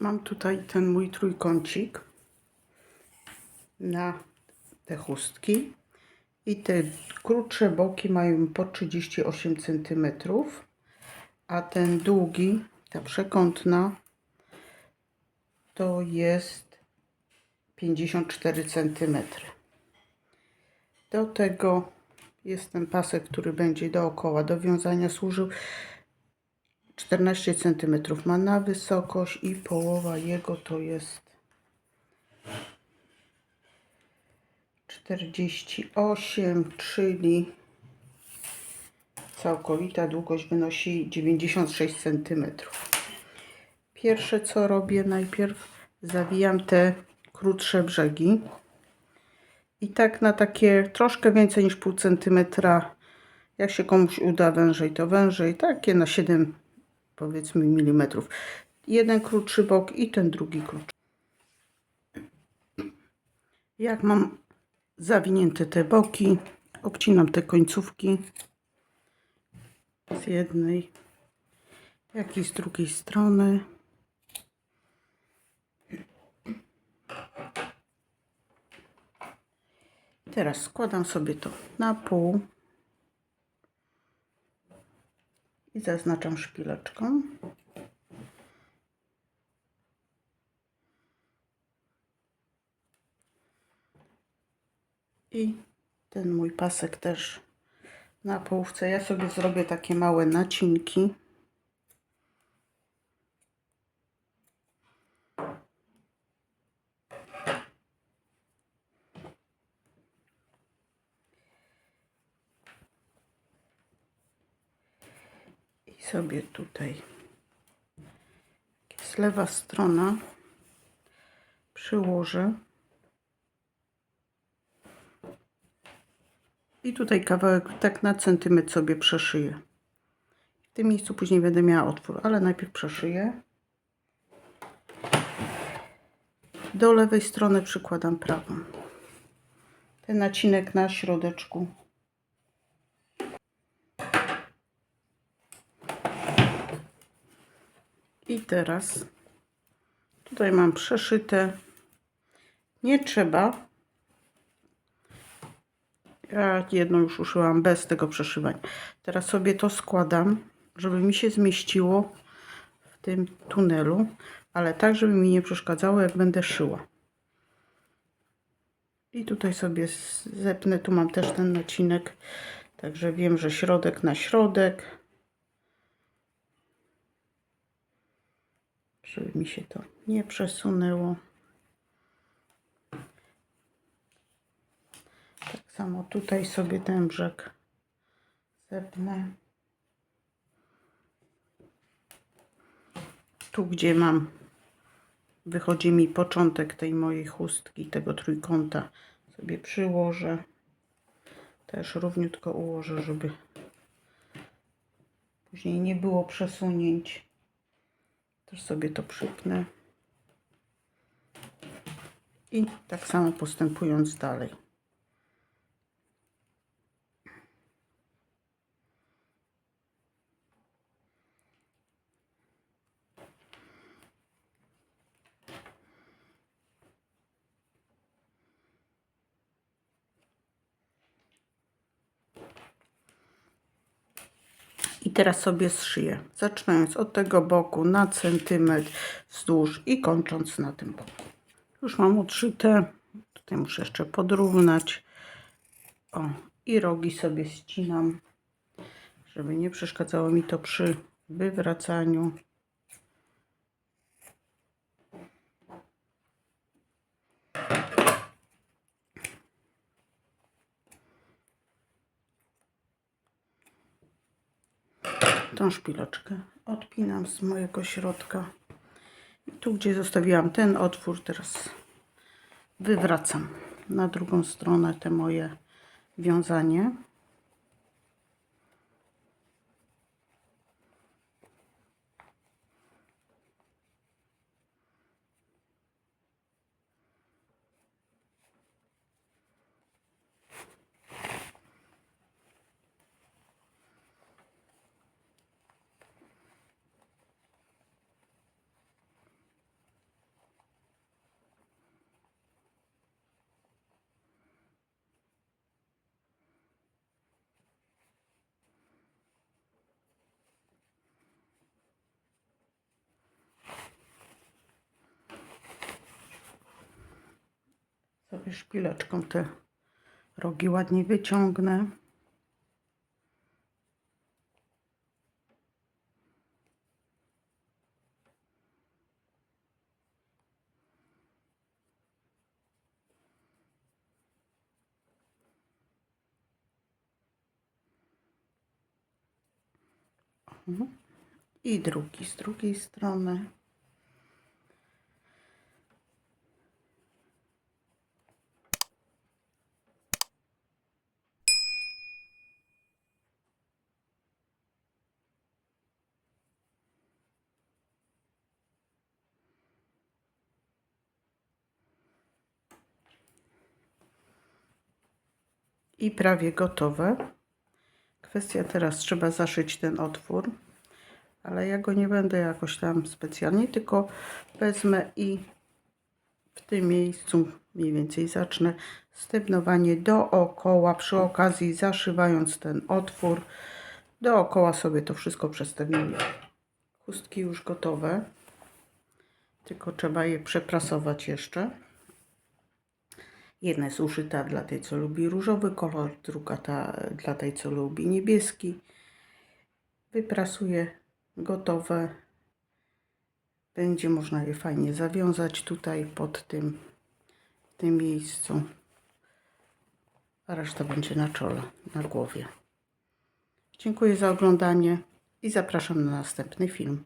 Mam tutaj ten mój trójkącik na te chustki i te krótsze boki mają po 38 cm, a ten długi, ta przekątna to jest 54 cm. Do tego jest ten pasek, który będzie dookoła do wiązania służył. 14 cm ma na wysokość i połowa jego to jest 48, czyli całkowita długość wynosi 96 cm. Pierwsze co robię, najpierw zawijam te krótsze brzegi. I tak na takie troszkę więcej niż pół centymetra, jak się komuś uda wężej, to wężej, takie na 7 powiedzmy milimetrów. Jeden krótszy bok i ten drugi krótszy. Jak mam zawinięte te boki, obcinam te końcówki z jednej, jak i z drugiej strony. Teraz składam sobie to na pół i zaznaczam szpileczką. I ten mój pasek też na połówce. Ja sobie zrobię takie małe nacinki. I sobie tutaj jest lewa strona przyłożę. I tutaj kawałek tak na centymetr sobie przeszyję. W tym miejscu później będę miała otwór, ale najpierw przeszyję. Do lewej strony przykładam prawą. Ten nacinek na środeczku. I teraz tutaj mam przeszyte. Nie trzeba ja jedną już uszyłam bez tego przeszywania. Teraz sobie to składam, żeby mi się zmieściło w tym tunelu, ale tak, żeby mi nie przeszkadzało, jak będę szyła. I tutaj sobie zepnę, tu mam też ten nacinek, także wiem, że środek na środek. Żeby mi się to nie przesunęło. Tak samo tutaj sobie ten brzeg zepnę. Tu, gdzie mam, wychodzi mi początek tej mojej chustki, tego trójkąta, sobie przyłożę. Też równiutko ułożę, żeby później nie było przesunięć. Też sobie to przypnę. I tak samo postępując dalej. I teraz sobie zszyję, zaczynając od tego boku na centymetr wzdłuż i kończąc na tym boku. Już mam odszyte, tutaj muszę jeszcze podrównać. O, i rogi sobie ścinam, żeby nie przeszkadzało mi to przy wywracaniu. Tą szpileczkę odpinam z mojego środka. I tu, gdzie zostawiłam ten otwór, teraz wywracam na drugą stronę te moje wiązanie. Sobie szpileczką te rogi ładnie wyciągnę. Mhm. I drugi z drugiej strony. I prawie gotowe. Kwestia teraz trzeba zaszyć ten otwór, ale ja go nie będę jakoś tam specjalnie, tylko wezmę i w tym miejscu mniej więcej zacznę stygnowanie dookoła, przy okazji zaszywając ten otwór. Dookoła sobie to wszystko przestawimy. Chustki już gotowe, tylko trzeba je przeprasować jeszcze. Jedna jest uszyta dla tej, co lubi różowy kolor, druga ta, dla tej, co lubi niebieski. Wyprasuję gotowe. Będzie można je fajnie zawiązać tutaj pod tym, w tym miejscu. A reszta będzie na czole, na głowie. Dziękuję za oglądanie i zapraszam na następny film.